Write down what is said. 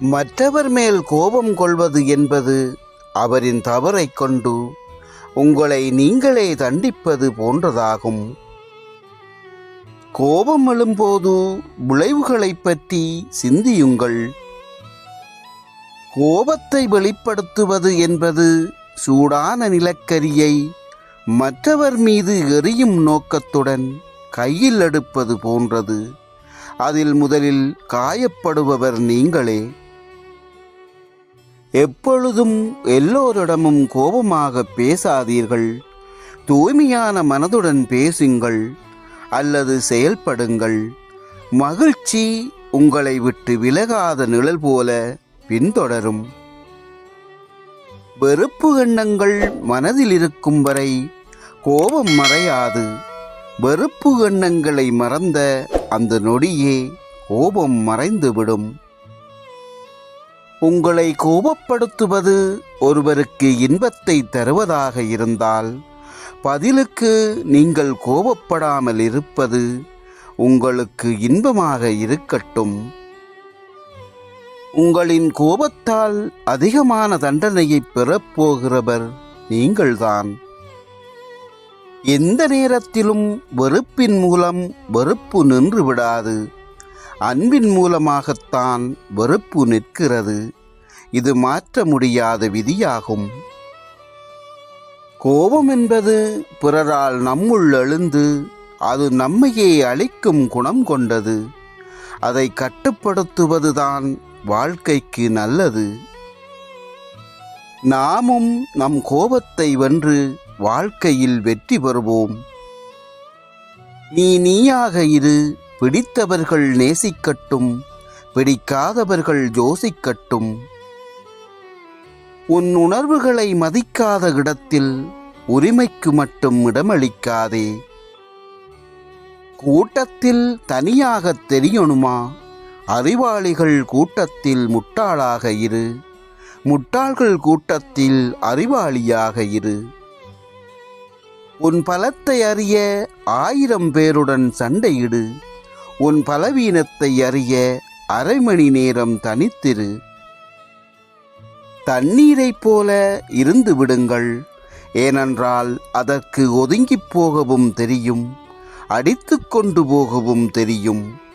மற்றவர் மேல் கோபம் கொள்வது என்பது அவரின் தவறைக் கொண்டு உங்களை நீங்களே தண்டிப்பது போன்றதாகும். கோபம் எழும்போது விளைவுகளைப் பற்றி சிந்தியுங்கள். கோபத்தை வெளிப்படுத்துவது என்பது சூடான நிலக்கரியை மற்றவர் மீது எரியும் நோக்கத்துடன் கையில் எடுப்பது போன்றது. அதில் முதலில் காயப்படுபவர் நீங்களே. எப்பொழுதும் எல்லோரிடமும் கோபமாக பேசாதீர்கள். தூய்மையான மனதுடன் பேசுங்கள் அல்லது செயல்படுங்கள். மகிழ்ச்சி உங்களை விட்டு விலகாத நிழல் போல பின்தொடரும். வெறுப்பு எண்ணங்கள் மனதில் இருக்கும் வரை கோபம் மறையாது. வெறுப்பு எண்ணங்களை மறந்த அந்த நொடியே கோபம் மறைந்துவிடும். உங்களை கோபப்படுத்துவது ஒருவருக்கு இன்பத்தை தருவதாக இருந்தால் பதிலுக்கு நீங்கள் கோபப்படாமல் இருப்பது உங்களுக்கு இன்பமாக இருக்கட்டும். உங்களின் கோபத்தால் அதிகமான தண்டனையை பெறப்போகிறவர் நீங்கள்தான். எந்த நேரத்திலும் வெறுப்பின் மூலம் வெறுப்பு நின்று விடாது. அன்பின் மூலமாகத்தான் வெறுப்பு நிற்கிறது. இது மாற்ற முடியாத விதியாகும். கோபம் என்பது பிறரால் நம்முள் எழுந்து அது நம்மையே அழிக்கும் குணம் கொண்டது. அதை கட்டுப்படுத்துவதுதான் வாழ்க்கைக்கு நல்லது. நாமும் நம் கோபத்தை வென்று வாழ்க்கையில் வெற்றி பெறுவோம். நீ நீயாக இரு பிடித்தவர்கள் நேசிக்கட்டும் பிடிக்காதவர்கள் யோசிக்கட்டும். உன் உணர்வுகளை மதிக்காத இடத்தில் உரிமைக்கு மட்டும் இடமளிக்காதே. கூட்டத்தில் தனியாக தெரியணுமா? அறிவாளிகள் கூட்டத்தில் முட்டாளாக இரு. முட்டாள்கள் கூட்டத்தில் அறிவாளியாக இரு. உன் பலத்தை அறிய ஆயிரம் பேருடன் சண்டையிடு. உன் பலவீனத்தை அறிய அரை மணி நேரம் தனித்திரு. தண்ணீரைப் போல இருந்து விடுங்கள். ஏனென்றால் அதற்கு ஒதுங்கிப் போகவும் தெரியும் அடித்து கொண்டு போகவும் தெரியும்.